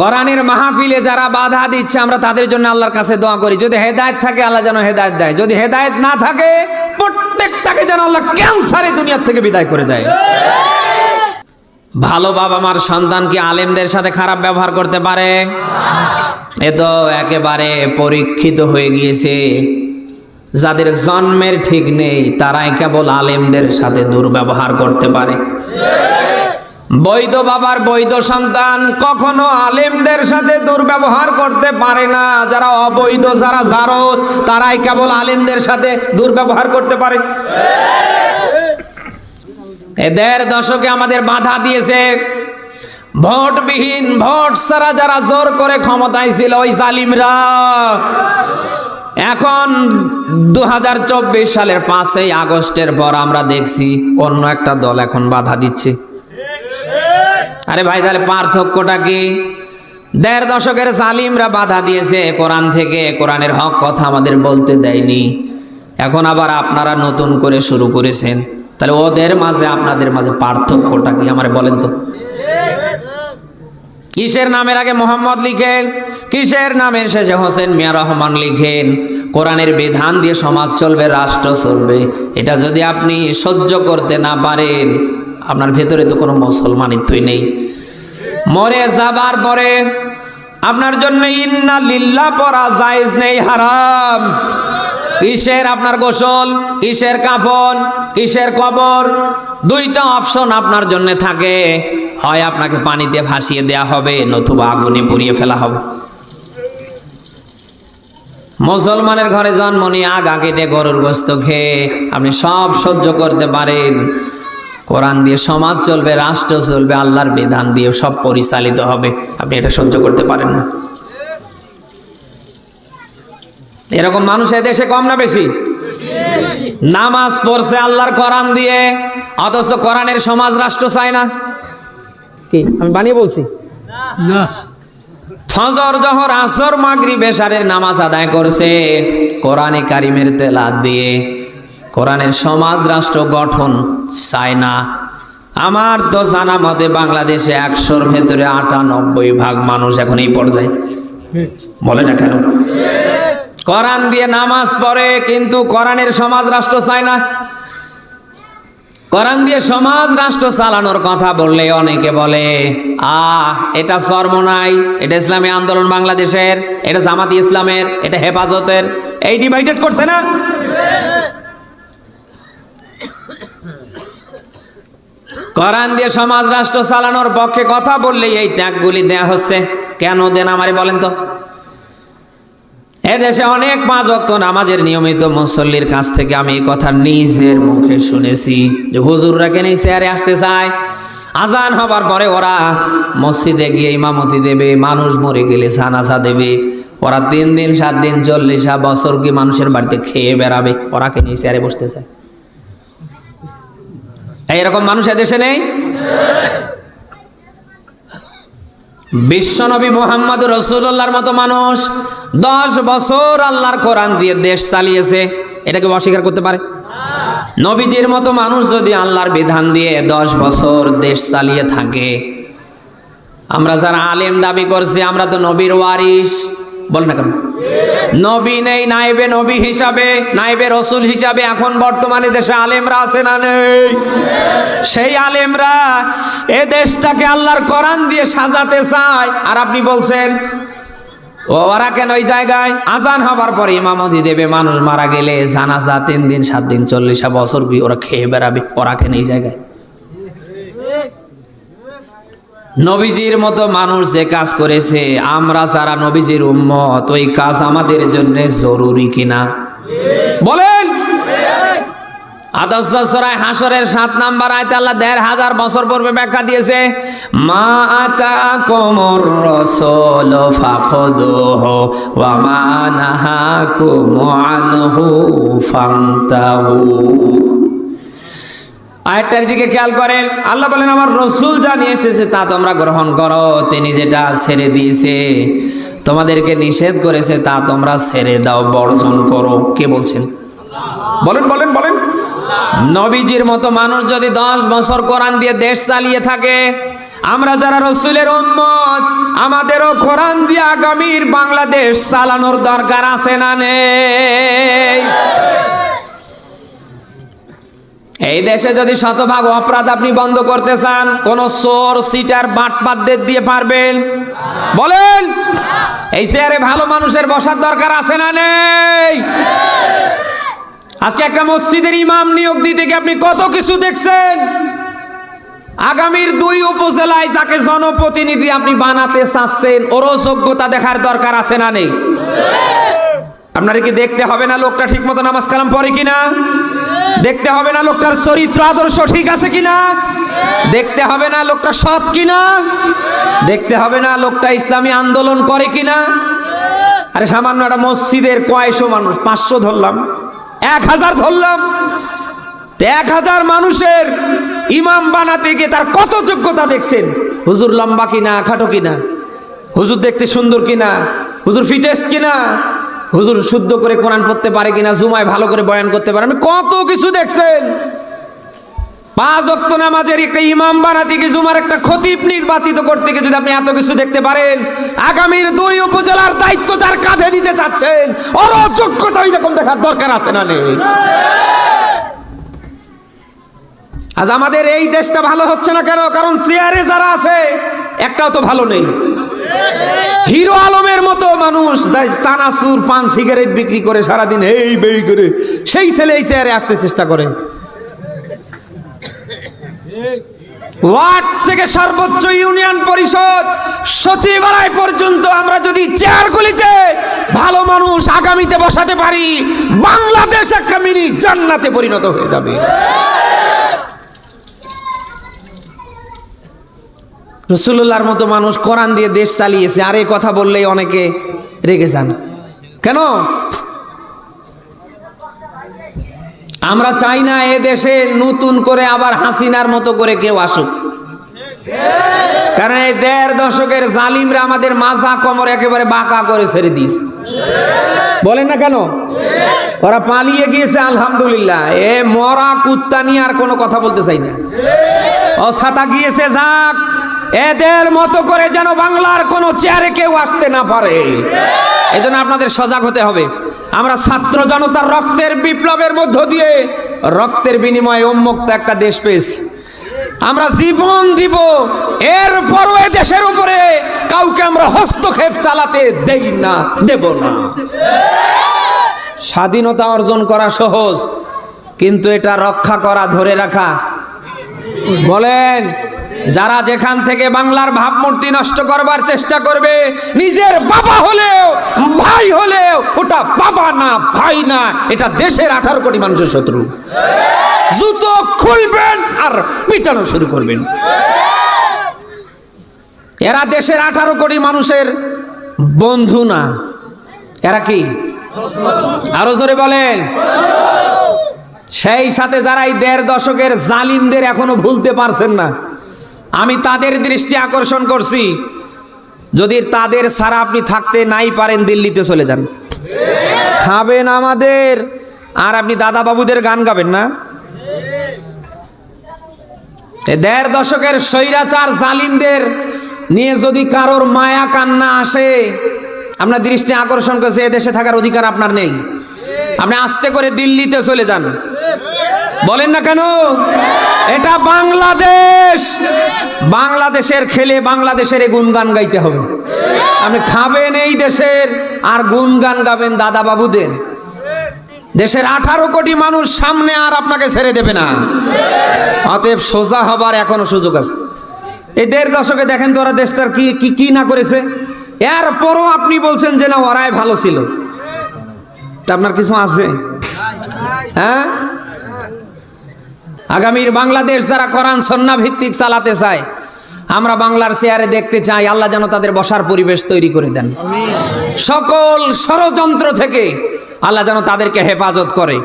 কোরআনের মাহফিলে যারা বাধা দিচ্ছে, আমরা তাদের জন্য আল্লাহর কাছে দোয়া করি। যদি হেদায়েত থাকে, আল্লাহ যেন হেদায়েত দেয়। যদি হেদায়েত না থাকে, প্রত্যেকটাকে যেন আল্লাহ ক্যান্সারে দুনিয়ার থেকে বিদায় করে দেয়। ভালো বাবা মার সন্তান কি আলেমদের সাথে খারাপ ব্যবহার করতে পারে? এ তো একেবারে পরীক্ষিত হয়ে গিয়েছে। যাদের জন্মের ঠিক নেই, তারাই কেবল আলেমদের সাথে দুর্ব্যবহার করতে পারে। বৈধ বাবার বৈধ সন্তান কখনো আলেমদের সাথে দুর্ব্যবহার করতে পারে না। যারা অবৈধ, যারা জারস তারাই কেবল আলেমদের সাথে দুর্ব্যবহার করতে পারে। এদের দশকে আমাদের বাধা দিয়েছে। ভোটবিহীন ভোট ছাড়া যারা জোর করে ক্ষমতায় ছিল ওই জালিমরা। এখন দু হাজার চব্বিশ সালের পাঁচই আগস্টের পর আমরা দেখছি অন্য একটা দল এখন বাধা দিচ্ছে। আরে ভাই, তাহলে পার্থক্যটা কি? দেড় দশকের জালিমরা বাধা দিয়েছে কোরআন থেকে, কোরআনের হক কথা আমাদের বলতে দেয়নি। এখন আবার আপনারা নতুন করে শুরু করেছেন। তাহলে ওদের মাঝে, আপনাদের মাঝে পার্থক্যটা কি? আমার বলেন তো। কিসের নামের আগে মোহাম্মদ লিখেন? কিসের নামের শেষে হোসেন মিয়া রহমান লিখেন? কোরআনের বিধান দিয়ে সমাজ চলবে, রাষ্ট্র চলবে। এটা যদি আপনি সহ্য করতে না পারেন আপনার ভেতরে তো কোনো মুসলমানিত্বই নেই। মরে যাবার পরে আপনার জন্য ইন্না লিল্লা পরা জায়েজ নেই, হারাম। কিসের আপনার গোসল কিসের কাফন কিসের কবর, দুইটা অপশন আপনার জন্য থাকে। হয় আপনাকে পানিতে ভাসিয়ে দেয়া হবে, নতুবা আগুনে পুড়িয়ে ফেলা হবে। মুসলমানের ঘরে জন্ম নিয়ে আগা কেটে গরুর গোস্ত খেয়ে আপনি সব সহ্য করতে পারেন। কোরআন দিয়ে সমাজ চলবে রাষ্ট্র চলবে আল্লাহর বিধান দিয়ে সব পরিচালিত হবে। আপনি এটা সহ্য করতে পারেন না। এরকম মানুষ দেশে কম না বেশি? নামাজ পড়ছে আল্লাহর কোরআন দিয়ে অথচ কোরআনের সমাজ রাষ্ট্র চায় না। কি আমি বানিয়ে বলছি? না। ফজর জহর আসর মাগরি বেশারের নামাজ আদায় করছে কোরআনে কারিমের তেলাত দিয়ে। কোরআনের সমাজ, রাষ্ট্র গঠন চায় না আমার তো জানা মতে বাংলাদেশে একশোর ভেতরে আটানব্বই ভাগ মানুষ এখন এই পর্যায়ে। বলে না কেন? কোরআন দিয়ে নামাজ পড়ে, কিন্তু কোরআনের সমাজ, রাষ্ট্র চায় না। কোরআন দিয়ে সমাজ, রাষ্ট্র চালানোর কথা বললে অনেকে বলে, আহ, এটা সর্বনাই এটা ইসলামী আন্দোলন বাংলাদেশের, এটা জামাতি ইসলামের, এটা হেফাজতের। এই ডিভাইডেড করছে না? কোরআন দিয়ে সমাজ রাষ্ট্র চালানোর পক্ষে কথা বললেই এই ট্যাগগুলি দেয়া হচ্ছে। কেন দেন আমারে বলেন তো? এদেশে অনেক পাঁচ অক্ত নামাজের নিয়মিত মুসল্লির কাছ থেকে আমি এই কথা নিজের মুখে শুনেছি যে হুজুররা কেন চেয়ারে আসতে চায়? আজান হবার পরে ওরা মসজিদে গিয়ে ইমামতি দেবে, মানুষ মরে গেলে জানাজা দেবে, ওরা তিন দিন, সাত দিন, চল্লিশ বছর কি মানুষের বাড়িতে খেয়ে বেড়াবে, ওরা কেন চেয়ারে বসতে চায়? এইরকম মানুষ এদেশে নেই? বিশ্বনবী মোহাম্মদ রসুল্লাহর মতো মানুষ দশ বছর আল্লাহর কোরআন দিয়ে দেশ চালিয়েছে। এটাকে অস্বীকার করতে পারে? নবীজির মতো মানুষ যদি আল্লাহর বিধান দিয়ে দশ বছর দেশ চালিয়ে থাকে, আমরা যারা আলেম দাবি করছি, আমরা তো নবীর ওয়ারিস বল না কেন? নবী নেই, নাইবে নবী হিসাবে, নাইবে রসুল হিসাবে এখন বর্তমানে দেশে আলেমরা আছে না নেই? সেই আলেমরা এ দেশটাকে আল্লাহর কোরআন দিয়ে সাজাতে চায়। আর আপনি বলছেন, ও ওরা কেন ওই জায়গায়? আজান হবার পরে ইমামতি দেবে মানুষ মারা গেলে জানাজা তিন দিন, সাত দিন, চল্লিশ বছর কি ওরা খেয়ে বেড়াবে, ওরা কেন এই জায়গায়? নবীজির মতো মানুষ যে কাজ করেছে, আমরা যারা নবীজির উম্মত, ওই কাজ আমাদের জন্য জরুরি কিনা? বলেন! আদর্শ সরাই হাসরের সাত নাম্বার আয়তে আল্লাহ দেড় হাজার বছর পূর্বে ব্যাখ্যা দিয়েছে, মা আতা কোমর রসল ফাখদোহ ওয়া মা নাহাকুম আনহু ফান্তাহু। আয়টার দিকে খেয়াল করেন, আল্লাহ বলেন, আমার রসুল যা নিয়ে এসেছে তা তোমরা গ্রহণ করো, তিনি যেটা ছেড়ে দিয়েছে, তোমাদেরকে নিষেধ করেছে তা তোমরা ছেড়ে দাও, বর্জন করো। কে বলছেন? বলেন বলেন বলেন। নবীজির মতো মানুষ যদি দশ বছর কোরআন দিয়ে দেশ চালিয়ে থাকে, আমরা যারা রসুলের উম্মত, আমাদেরও কোরআন দিয়ে আগামীর বাংলাদেশ চালানোর দরকার আছে না নেই? এই দেশে যদি শতভাগ অপরাধ আপনি বন্ধ করতে চান, কোন সোর সিটার বাটপাতদের দিয়ে পারবেন? বলেন! এই চেয়ারে ভালো মানুষের বসার দরকার আছে না নেই? আজকে একটা মসজিদের ইমাম নিয়োগ দিতে গিয়ে আপনি কত কিছু দেখছেন? আগামীর দুই উপজেলায় যাকে জনপ্রতিনিধি আপনি বানাতে চাচ্ছেন, ওরও যোগ্যতা দেখার দরকার আছে না নেই? আপনার কি দেখতে হবে না লোকটা ঠিক মতো নামাজ কালাম পড়ে কিনা? দেখতে হবে না লোকটার চরিত্র আদর্শ ঠিক আছে কিনা? দেখতে হবে না লোকটা সৎ কিনা? দেখতে হবে না লোকটা ইসলামী আন্দোলন করে কিনা? আরে সামান্য একটা মসজিদের কয়শো মানুষ, পাঁচশো ধরলাম, এক হাজার ধরলাম। এক হাজার মানুষের ইমাম বানাতে গিয়ে তার কত যোগ্যতা দেখছেন? হুজুর লম্বা কিনা, খাটো কিনা? হুজুর দেখতে সুন্দর কিনা? হুজুর ফিটেস্ট কিনা? হুজুর শুদ্ধ করে কোরআন পড়তে পারে কিনা, জুমায় ভালো করে বয়ান করতে পারে আপনি কত কিছু দেখছেন? পাঁচ অক্ত নামাজের একটা ইমাম বানাতে গিয়ে জুমার একটা খতিব নির্বাচিত করতে গিয়ে যদি আপনি এত কিছু দেখতে পারেন, আগামীর দুই উপজেলার দায়িত্ব যার কাঁধে দিতে চাচ্ছেন ওর যোগ্যতা এরকম দেখার দরকার আছে না নেই? আজ আমাদের এই দেশটা ভালো হচ্ছে না কেন? কারণ চেয়ারে যারা আছে, একটাও তো ভালো নেই। হিরো আলমের মতো মানুষ চানাচুর পান সিগারেট বিক্রি করে সারাদিন এই বেই করে, সেই ছেলে এই চেয়ারে আসতে চেষ্টা করে। ওয়ার্ড থেকে সর্বোচ্চ ইউনিয়ন পরিষদ সচিবালয় পর্যন্ত আমরা যদি চেয়ারগুলিতে ভালো মানুষ আগামীতে বসাতে পারি, বাংলাদেশ একটা মিনি জান্নাতে পরিণত হয়ে যাবে। রসুল্লাহর মতো মানুষ কোরআন দিয়ে দেশ চালিয়েছে, আর এই কথা বললেই অনেকে রেগে যান। কেন? আমরা চাই না এ দেশে নতুন করে আবার হাসিনার মতো করে কেউ আসুক। কারণ এই দেড় দশকের জালিমরা আমাদের মাজা কমর একেবারে বাঁকা করে ছেড়ে দিস বলেন না কেন? ওরা পালিয়ে গিয়েছে, আলহামদুলিল্লাহ। এ মরা কুত্তা নিয়ে আর কোনো কথা বলতে চাই না। ছাতা গিয়েছে, যাক। এদের মতো করে যেন বাংলার কোনো চেয়ারে কেউ আসতে না পারে। এই জন্য আপনাদের সজাগ হতে হবে। আমরা ছাত্র জনতার রক্তের বিপ্লবের মধ্য দিয়ে রক্তের বিনিময়ে উন্মুক্ত একটা দেশ পেয়েছি। আমরা জীবন দিব, এরপরও এ দেশের উপরে কাউকে আমরা হস্তক্ষেপ চালাতে দেই না, দেব না। স্বাধীনতা অর্জন করা সহজ, কিন্তু এটা রক্ষা করা, ধরে রাখা। বলেন যারা যেখান থেকে বাংলার ভাবমূর্তি নষ্ট করবার চেষ্টা করবে, নিজের বাবা হলেও, ভাই হলেও, ওটা বাবা না, ভাই না, এটা দেশের আঠারো কোটি মানুষের শত্রু। জুতো খুলবেন আর পিটানো শুরু করবেন। এরা দেশের আঠারো কোটি মানুষের বন্ধু না। এরা কি? আরও জোরে বলেন। সেই সাথে যারা এই দেড় দশকের জালিমদের এখনও ভুলতে পারছেন না। আমি তাদের দৃষ্টি আকর্ষণ করছি। যদি তাদের ছাড়া আপনি থাকতে নাই পারেন, দিল্লিতে চলে যান। খাবেন আমাদের। আর আপনি দাদা বাবুদের গান গাবেন না? দেড় দশকের স্বৈরাচার জালিমদের নিয়ে যদি কারোর মায়া কান্না আসে আপনার দৃষ্টি আকর্ষণ করছে, এ দেশে থাকার অধিকার আপনার নেই। আপনি আস্তে করে দিল্লিতে চলে যান। বলেন না কেন? এটা বাংলাদেশ। বাংলাদেশের খেলে বাংলাদেশের এ গুনগান গাইতে হবে। আপনি খাবেন এই দেশের, আর গুনগান গাবেন দাদা বাবুদের। দেশের আঠারো কোটি মানুষ সামনে আর আপনাকে ছেড়ে দেবে না। অতএব সোজা হবার এখনও সুযোগ আছে। এই দেড় দশকে দেখেন তো ওরা দেশটার কি কি কি না করেছে। এরপরও আপনি বলছেন যে না, ওরাই ভালো ছিল। তা আপনার কিছু আছে? হ্যাঁ? আগামীর বাংলাদেশ যারা করান সন্না ভিত্তিক চালাতে চায়, আমরা বাংলার চেয়ারে দেখতে চাই, আল্লাহ যেন তাদের বসার পরিবেশ তৈরি করে দেন। সকল ষড়যন্ত্র থেকে আল্লাহ যেন তাদেরকে হেফাজত করে।